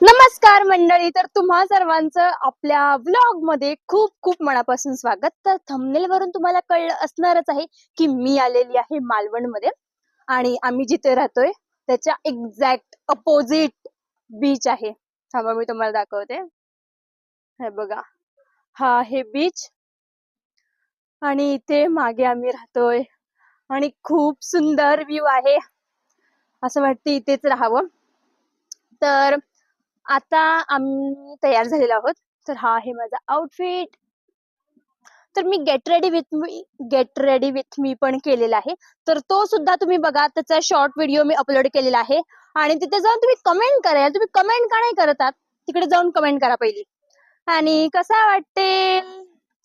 नमस्कार मंडळी तर तुम्हा सर्वांचं आपल्या व्लॉगमध्ये खूप खूप मनापासून स्वागत. तर थंबनेल वरून तुम्हाला कळलं असणारच आहे की मी आलेली आहे मालवणमध्ये आणि आम्ही जिथे राहतोय त्याच्या एक्झॅक्ट अपोजिट बीच आहे. थांबा मी तुम्हाला दाखवते. हे बघा. हा आहे बीच आणि इथे मागे आम्ही राहतोय आणि खूप सुंदर व्ह्यू आहे. असं वाटतं इथेच राहावं. तर आता आम्ही तयार झालेलो आहोत. तर हा आहे माझा आउटफिट तर मी get ready with me get ready with मी पण केलेला आहे. तर तो सुद्धा तुम्ही बघा त्याचा शॉर्ट व्हिडिओ मी अपलोड केलेला आहे. आणि तिथे जाऊन तुम्ही कमेंट करा. तुम्ही कमेंट का नाही करत आहात? तिकडे जाऊन कमेंट करा पहिली. आणि कसा वाटते?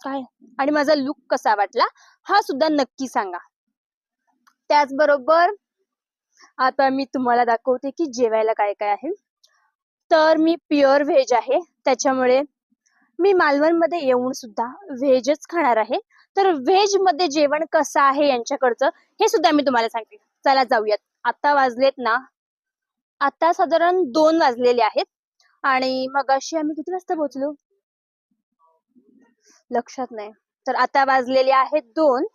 काय? आणि माझा लुक कसा वाटला? हा सुद्धा नक्की सांगा. त्याचबरोबर आता मी तुम्हाला दाखवते की जेवायला काय काय आहे. तर मी प्युअर व्हेज आहे. त्याच्यामुळे मी मालवणमध्ये येऊन सुद्धा व्हेजच खाणार आहे. तर व्हेजमध्ये जेवण कसं आहे यांच्याकडचं हे सुद्धा मी तुम्हाला सांगते. चला जाऊयात. आता वाजलेत ना आता साधारण दोन वाजलेले आहेत. आणि मगाशी आम्ही किती वाजता पोहोचलो? लक्षात नाही. तर आता वाजलेले आहेत दोन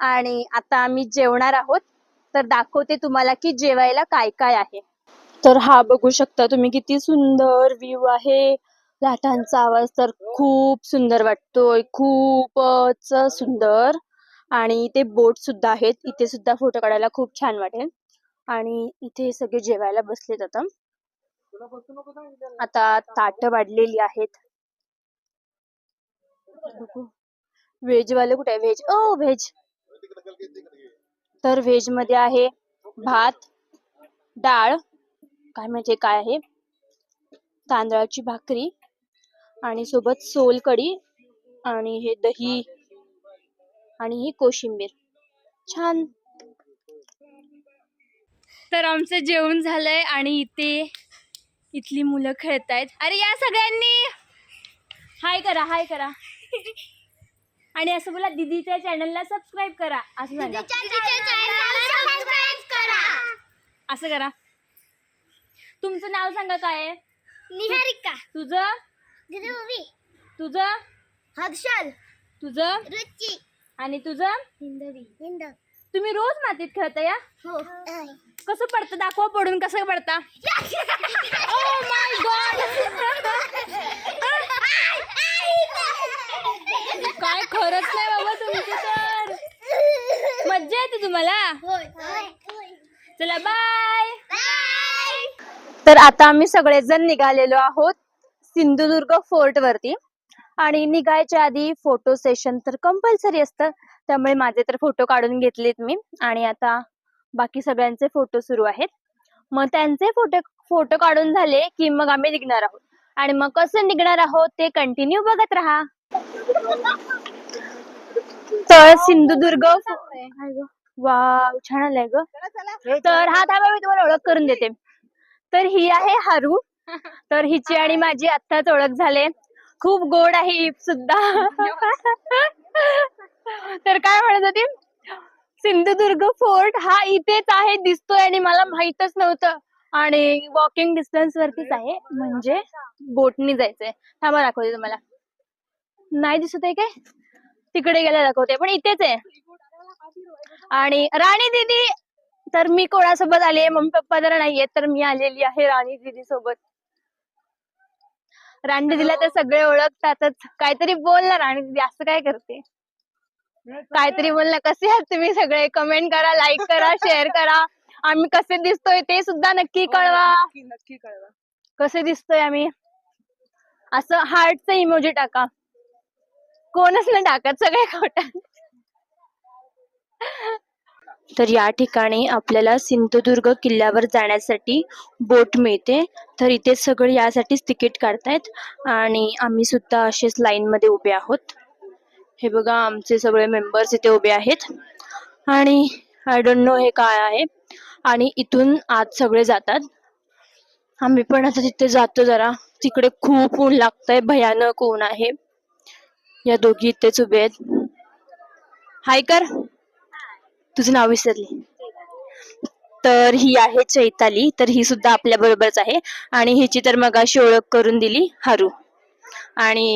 आणि आता आम्ही जेवणार आहोत. तर दाखवते तुम्हाला की जेवायला काय काय आहे. तर हा बघू शकता तुम्ही किती सुंदर व्ह्यू आहे. लाटांचा आवाज तर खूप सुंदर वाटतोय. खूपच सुंदर. आणि इथे बोट सुद्धा आहेत. इथे सुद्धा फोटो काढायला खूप छान वाटेल. आणि इथे सगळे जेवायला बसलेत आता. आता ताट वाढलेली आहेत. व्हेज वाले कुठे आहे? व्हेज. ओ व्हेज. तर व्हेजमध्ये आहे भात डाळ काय म्हणजे काय आहे? तांदळाची भाकरी आणि सोबत सोलकढी आणि हे दही आणि ही कोशिंबीर. छान. तर आमचं जेवण झालंय आणि इथे इथली मुलं खेळतायत. अरे या सगळ्यांनी! हाय करा हाय करा. आणि असं बोला दीदीच्या चॅनलला सबस्क्राईब करा. असं सांगा. असं करा. तुमचं नाव सांगा काय आहे? निहारिका तुझं? ध्रुवी तुझं? हर्षल. तुझं? रुची. आणि तुझं? हिंदवी. हिंद तुम्ही रोज मातीत खेळता या? हो. कसं पडतं? दाखवा पडून कसं पडता? Oh my God! काय खरंच नाही बाबा तुमची तर. मज्जा येते तुम्हाला. चला बाय तर आता आम्ही सगळेजण निघालेलो आहोत सिंधुदुर्ग फोर्ट वरती. आणि निघायच्या आधी फोटो सेशन तर कंपल्सरी असतं. त्यामुळे माझे तर फोटो काढून घेतलेत मी. आणि आता बाकी सगळ्यांचे फोटो सुरू आहेत. मग त्यांचे फोटो फोटो काढून झाले की मग आम्ही निघणार आहोत. आणि मग कसं निघणार आहोत ते कंटिन्यू बघत राहा. तर सिंधुदुर्ग वाव छान आलंय ग. तर हा थांबा मी तुम्हाला ओळख करून देते. तर ही आहे हारू. तर हिची आणि माझी आत्ताच ओळख झाले. खूप गोड आहे ही सुद्धा. तर काय म्हणत होती? सिंधुदुर्ग फोर्ट हा इथेच आहे दिसतोय आणि मला माहीतच नव्हतं. आणि वॉकिंग डिस्टन्स वरतीच आहे. म्हणजे बोटनी जायचंय. थांबा दाखवते तुम्हाला. नाही दिसत आहे काय? तिकडे गेल्या दाखवते. पण इथेच आहे. आणि राणी दीदी तर मी कोणासोबत आले मम्मी पप्पा जरा नाहीयेत तर मी आलेली आहे राणी दीदी सोबत. राणी दीदीला तर सगळे ओळखतातच. काहीतरी बोल ना राणी दीदी असं काय करते? काहीतरी बोल ना कसे आहात तुम्ही सगळे? कमेंट करा लाईक करा शेअर करा. आम्ही कसे दिसतोय ते सुद्धा नक्की कळवा. नक्की कळवा. कसे दिसतोय आम्ही? असं हार्टचं इमोजी टाका. कोणच नाही टाकत सगळे खोटा. तर या ठिकाणी आपल्याला सिंधुदुर्ग किल्ल्यावर जाण्यासाठी बोट मिळते. तर इथे सगळे यासाठीच तिकीट काढतायत आणि आम्ही सुद्धा असेच लाईनमध्ये उभे आहोत. हे बघा आमचे सगळे मेंबर्स इथे उभे आहेत. आणि आय डोंट नो हे काय आहे. आणि इथून आत सगळे जातात. आम्ही पण आता तिथे जातो जरा. तिकडे खूप ऊन लागतंय. भयानक ऊन आहे. या दोघी इथेच उभे आहेत. हाय कर. तुझं नाव विसरली. तर ही आहे चैताली. तर ही सुद्धा आपल्या बरोबरच आहे. आणि हिची तर मग अशी ओळख करून दिली हारू. आणि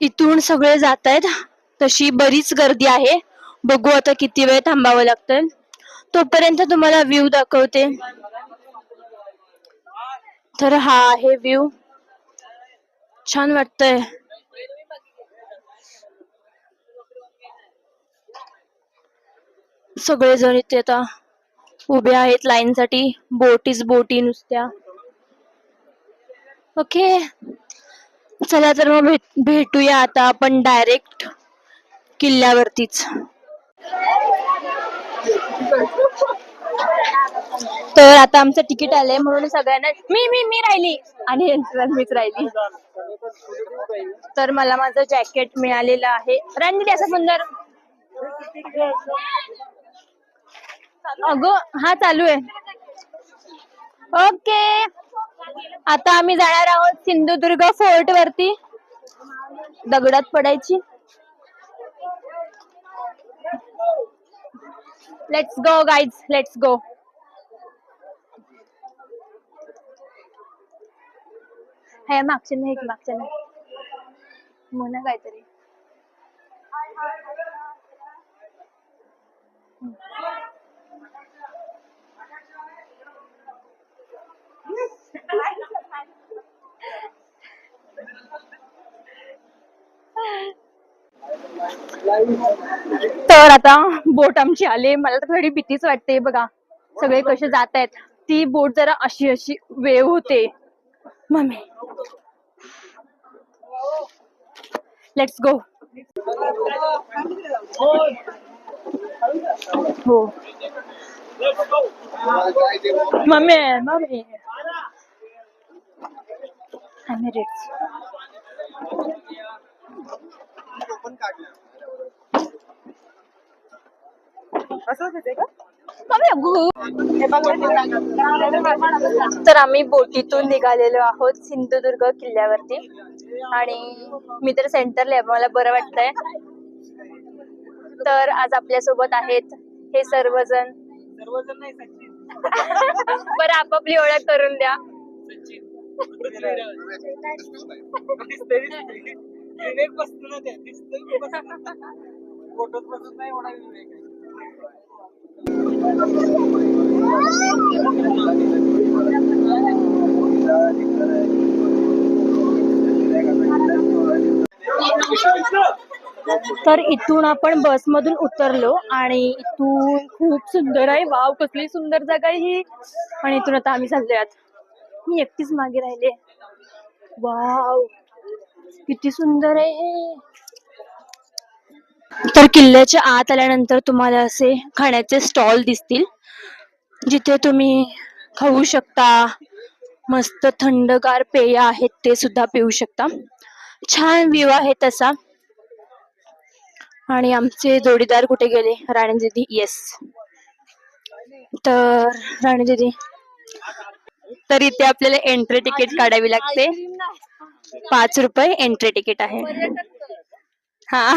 इथून सगळे जात आहेत. तशी बरीच गर्दी आहे. बघू आता किती वेळ थांबावं लागतं तोपर्यंत तुम्हाला व्ह्यू दाखवते. तर हा आहे व्ह्यू छान वाटतंय. सगळेजण इथे आता उभे आहेत. लाईन साठी बोटीच बोटी नुसत्या. ओके चला तर मग भेट भेटूया आता आपण डायरेक्ट किल्ल्यावरतीच. तर आता आमचं तिकीट आलंय म्हणून सगळ्यांना मी मी मी राहिली. आणि मीच राहिली. तर मला माझं जॅकेट मिळालेलं आहे. रणनीती असं सुंदर. अगं हा चालू आहे. ओके. आता आम्ही जाणार आहोत सिंधुदुर्ग फोर्ट वरती. दगडात पडायची. Let's go guys let's go हे मागच्या नाही की नाही. म्हणा काहीतरी. तर आता बोट आमची आली. मला तर थोडी भीतीच वाटते. बघा सगळे कसे जात आहेत. ती बोट जरा अशी अशी वेव होते. मम्मी. लेट्स गो हो. Mummy mummy. तर आम्ही बोटीतून निघालेलो आहोत सिंधुदुर्ग किल्ल्यावरती आणि मी तर सेंटरला आहे मला बरं वाटतंय तर आज आपल्यासोबत आहेत हे सर्वजण बरं आपापली ओळख करून द्या फोटोत बसत नाही एवढा विवेक आहे. तर इथून आपण बसमधून उतरलो आणि इथून खूप सुंदर आहे. वाव कसली सुंदर जागा आहे ही. आणि इथून आता आम्ही चालले आत. मी एकटीच मागे राहिले. वाव किती सुंदर आहे हे. तर किल्ल्याच्या आत आल्यानंतर तुम्हाला असे खाण्याचे स्टॉल दिसतील. जिथे तुम्ही खाऊ शकता. मस्त थंडगार पेय आहेत ते सुद्धा पिऊ शकता. छान व्ह्यू आहे तसा. आणि आमचे जोडीदार कुठे गेले? राणी दीदी येस तर राणी दीदी तर इथे आपल्याला एंट्री तिकीट काढावी लागते. पाच रुपये एंट्री तिकीट आहे. हा.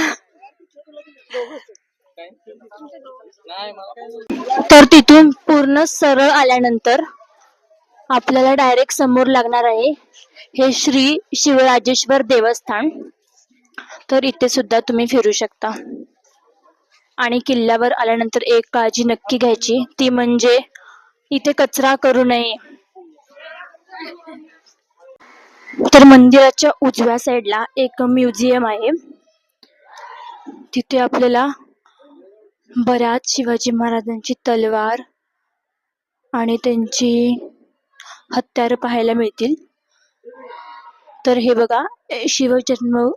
तर तिथून पूर्ण सरळ आल्यानंतर आपल्याला डायरेक्ट समोर लागणार आहे हे श्री शिवराजेश्वर देवस्थान. तर इथे सुद्धा तुम्ही फिरू शकता. आणि किल्ल्यावर आल्यानंतर एक काळजी नक्की घ्यायची. ती म्हणजे इथे कचरा करू नये. तर मंदिराच्या उजव्या साईडला एक म्युझियम आहे. तिथे आपल्याला बऱ्याच शिवाजी महाराजांची तलवार आणि त्यांची हत्यार पाहायला मिळतील. तर हे बघा शिवजन्म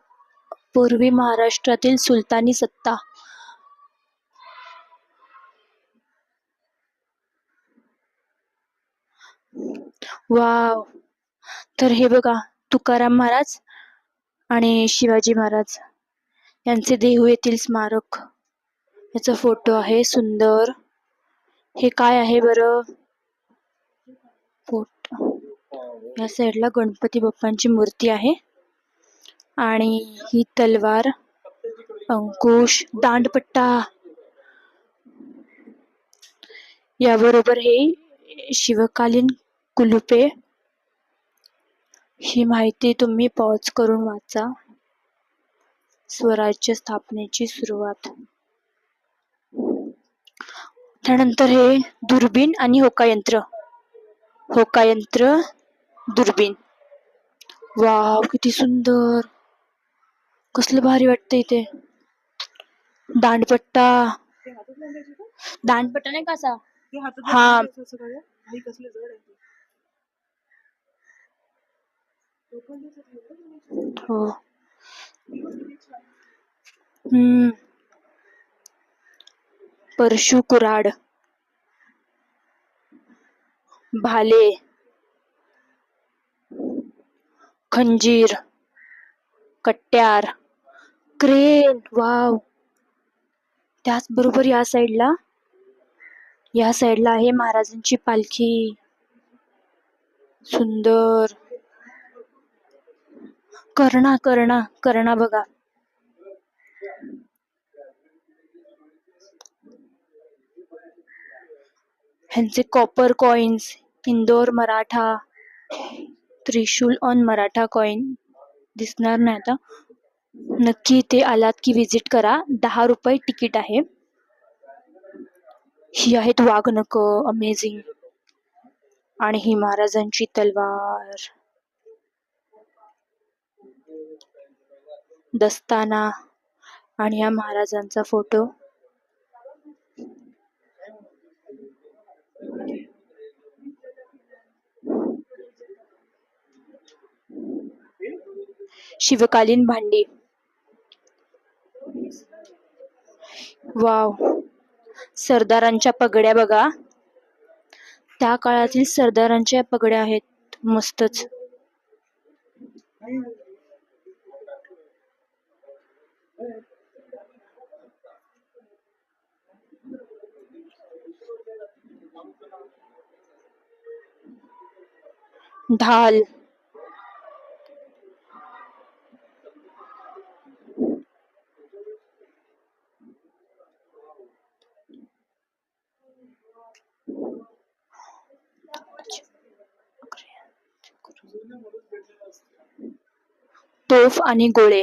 पूर्वी महाराष्ट्रातील सुलतानी सत्ता. वाव! तर हे बघा तुकाराम महाराज आणि शिवाजी महाराज. यांचे देहू येथील स्मारक. याचा फोटो आहे सुंदर. हे काय आहे बरं? फोट या साईडला गणपती बाप्पांची मूर्ती आहे. आणि ही तलवार अंकुश दांडपट्टा. याबरोबर हे शिवकालीन कुलुपे. ही माहिती तुम्ही पॉज करून वाचा. स्वराज्य स्थापनेची सुरुवात. त्यानंतर हे दुर्बीण आणि होकायंत्र. होकायंत्र दुर्बीण. वाव किती सुंदर. कसलं भारी वाटतं इथे दांडपट्टा. दांडपट्टा नाही कसा हा. हो. हम्म. परशु कुराड. भाले. खंजीर. कट्यार. क्रेन. वाव. त्याचबरोबर या साईडला या साईडला आहे महाराजांची पालखी. सुंदर. कर्णा कर्णा कर्णा बघा. ह्यांचे copper coins Indore Maratha Trishul on Maratha coin दिसणार नाही आता. नक्की इथे आलात की विजिट करा. दहा रुपये तिकीट आहे. ही आहेत वाघनक अमेझिंग आणि ही महाराजांची तलवार. दस्ताना. आणि या महाराजांचा फोटो शिवकालीन भांडी. वाव. सरदारांच्या पगड्या बघा. त्या काळातील सरदारांच्या पगड्या आहेत. मस्तच. ढाल. तोफ आणि गोळे.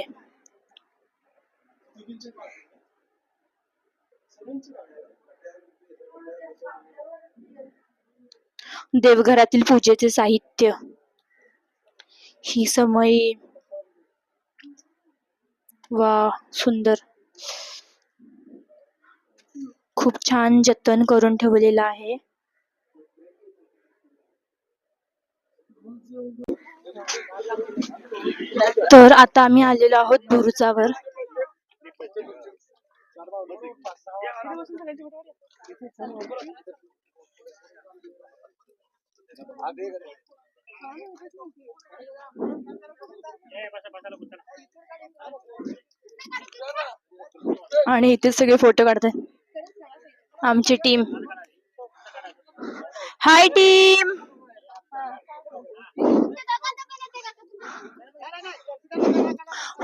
देवघरातील पूजेचे साहित्य. ही समयी वा सुंदर खूप छान जतन करून ठेवलेलं आहे. तर आता आम्ही आलेलो आहोत बुरुजावर. आणि इथे सगळे फोटो काढतात आमची टीम हाय टीम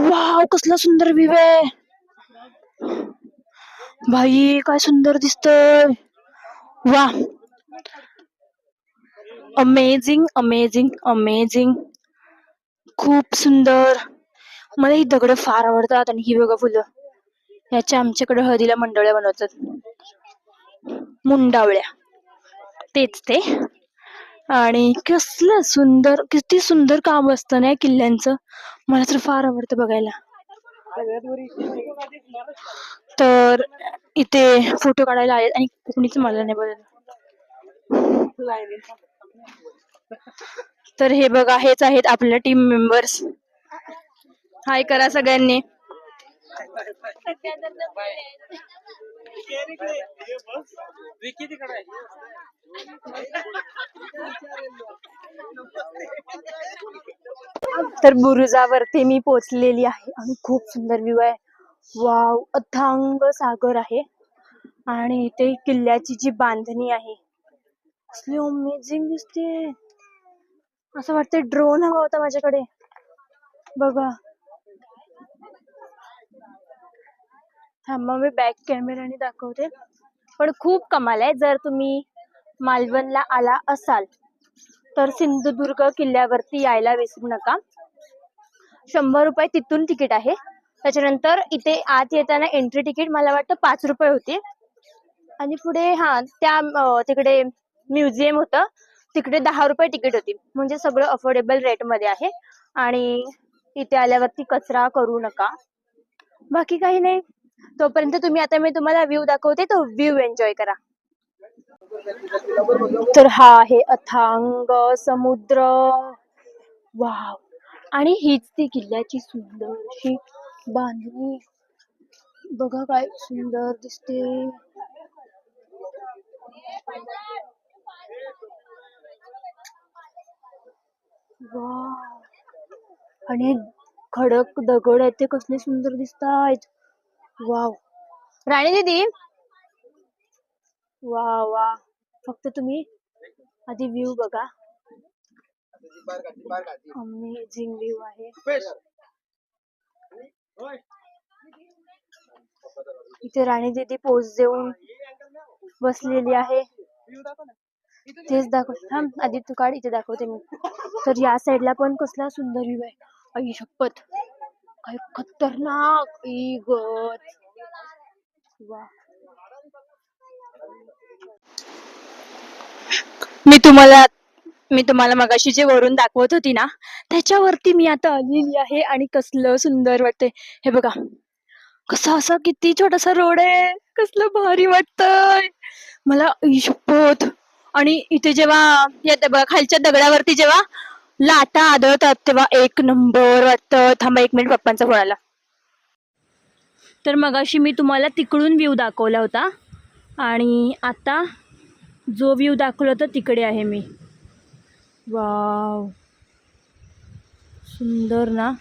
वाव कसला सुंदर व्ह्यू आहे. भाई काय सुंदर दिसतय. वा अमेझिंग अमेझिंग अमेझिंग खूप सुंदर. मला ही दगड फार आवडतात आणि ही बघा फुलं. याच्या आमच्याकडे हळदीला मंडवळ्या बनवतात. मुंडावळ्या. तेच ते. आणि कसलं सुंदर किती सुंदर काम असतं ना या किल्ल्यांचं. मला तर फार आवडतं बघायला. तर इथे फोटो काढायला आले आणि कोणीच मला नाही बोलत तर हे बघा हेच आहेत आपल्या टीम मेंबर्स हाय करा सगळ्यांनी. तर बुरुजावरती मी पोचलेली आहे आणि खूप सुंदर व्ह्यू आहे. वाव अथांग सागर आहे. आणि इथे किल्ल्याची जी बांधणी आहे कसली अमेझिंग दिसते असं वाटतंय ड्रोन हवा होता माझ्याकडे. बघा. थांबा मी बॅक कॅमेराने दाखवते. पण खूप कमाल आहे जर तुम्ही मालवणला आला असाल तर सिंधुदुर्ग किल्ल्यावरती यायला विसरू नका. शंभर रुपये तिथून तिकीट आहे. त्याच्यानंतर इथे आत येताना एंट्री तिकीट मला वाटतं पाच रुपये होते. आणि पुढे हा त्या तिकडे म्युझियम होतं. तिकडे दहा रुपये तिकीट होती. म्हणजे सगळं अफोर्डेबल रेटमध्ये आहे. आणि इथे आल्यावरती कचरा करू नका. बाकी काही नाही. तोपर्यंत तुम्ही आता मी तुम्हाला व्ह्यू दाखवते. तो व्ह्यू एन्जॉय करा. तर हा आहे अथांग समुद्र. वाव. आणि हीच ती किल्ल्याची सुंदर अशी बांधणी. बघा काय सुंदर दिसते. वाव. आणि खडक दगड आहेत ते कसले सुंदर दिसतायत. वाव. राणी दीदी. वा वा फक्त तुम्ही आधी व्ह्यू बघा. अमेझिंग व्ह्यू आहे. इथे राणी दीदी पोच देऊन बसलेली आहे. तेच दाखव थांब आधी तू काढ इथे दाखवते मी. तर या साईडला पण कसला सुंदर व्ह्यू आहे. आई शपथ. काय खतरनाक. ई गत वा. मी तुम्हाला मी तुम्हाला मगाशी जे वरून दाखवत होती ना त्याच्यावरती मी आता आलेली आहे आणि कसलं सुंदर वाटतंय. हे बघा. कसं असं किती छोटासा रोड आहे. कसलं भारी वाटतंय. मला शपथ. आणि इथे जेव्हा या बघा खालच्या दगडावरती जेव्हा लाटा आदळतात तेव्हा एक नंबर वाटतं. थांबा एक मिनिट पप्पांचा फोन आला. तर मगाशी मी तुम्हाला तिकडून व्ह्यू दाखवला होता. आणि आता जो व्ह्यू दाखवला होता तिकडे आहे मी. वाव सुंदर ना?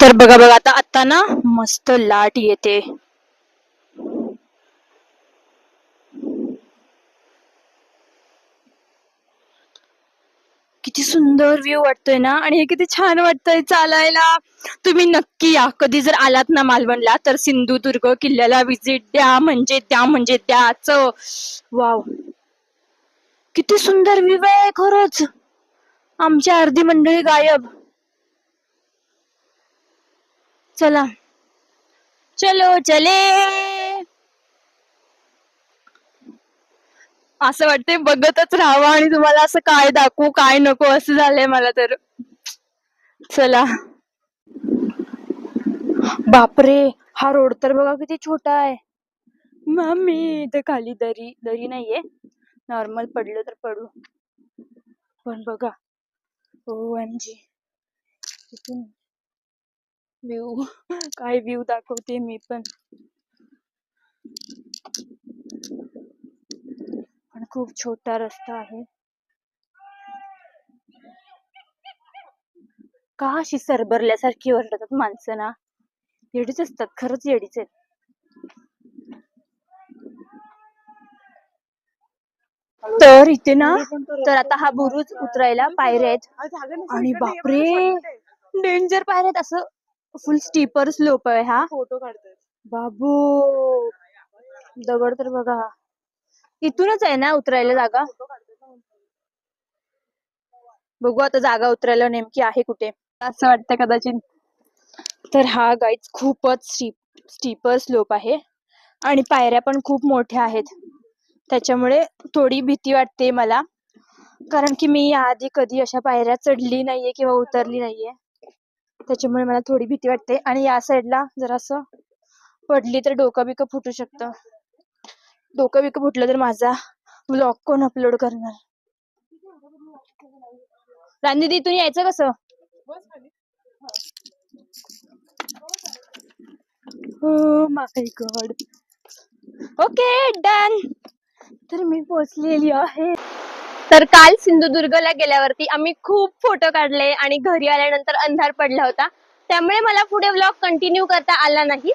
तर बघा बघा आता आता ना मस्त लाट येते. किती सुंदर व्ह्यू वाटतोय ना? आणि हे किती छान वाटतंय चालायला. तुम्ही नक्की या. कधी जर आलात ना मालवणला तर सिंधुदुर्ग किल्ल्याला व्हिजिट द्या. म्हणजे द्या म्हणजे द्याच वाव किती सुंदर व्ह्यू आहे खरंच. आमची अर्धी मंडळी गायब. चला. चलो चले. असं वाटतंय बघतच राहावं आणि तुम्हाला असं काय दाखवू काय नको असं झालंय मला तर. चला. बापरे हा रोड तर बघा किती छोटा आहे. मम्मी इथे खाली दरी दरी नाहीये. नॉर्मल पडलं तर पडू. पण बघा ओ एम जी. व्ह्यू काय व्ह्यू दाखवते मी पण. पण खूप छोटा रस्ता आहे. का अशी सरबरल्यासारखी ओरडतात माणसं ना? येडीच असतात खरंच येडीच आहेत. तर इथे ना तर आता हा बुरुज उतरायला पायऱ्या आहेत. आणि बापरे! डेंजर पायऱ्या आहेत असं. फुल स्टीपर स्लोप आहे हा. फोटो बाबू! दगड तर बघा. इथूनच आहे ना उतरायला जागा? बघू आता जागा उतरायला नेमकी आहे कुठे. असं वाटतं कदाचित. तर हा गाईज खूपच स्टीप स्टीपर स्लोप आहे. आणि पायऱ्या पण खूप मोठ्या आहेत. त्याच्यामुळे थोडी भीती वाटते मला. कारण की मी याआधी कधी अशा पायऱ्या चढली नाहीये किंवा उतरली नाहीये. त्याच्यामुळे मला थोडी भीती वाटते. आणि या साईडला जरासं पडली तर डोकं बिकं फुटू शकतं. डोकं बिकं फुटलं तर माझा ब्लॉग कोण अपलोड करणार? रांदी इथून यायचं कसं? हो माय गॉड ओके डन तर मी पोचलेली आहे. तर काल सिंधुदुर्गला गेल्यावरती आम्ही खूप फोटो काढले आणि घरी आल्यानंतर अंधार पडला होता. त्यामुळे मला पुढे व्लॉग कंटिन्यू करता आला नाही.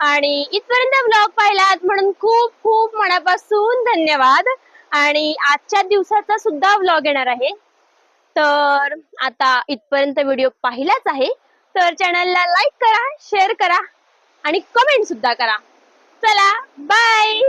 आणि इथपर्यंत ब्लॉग पाहिलात म्हणून खूप खूप मनापासून धन्यवाद. आणि आजच्या दिवसाचा सुद्धा ब्लॉग येणार आहे. तर आता इथपर्यंत व्हिडिओ पाहिलाच आहे. तर चॅनलला लाईक करा शेअर करा आणि कमेंट सुद्धा करा. चला बाय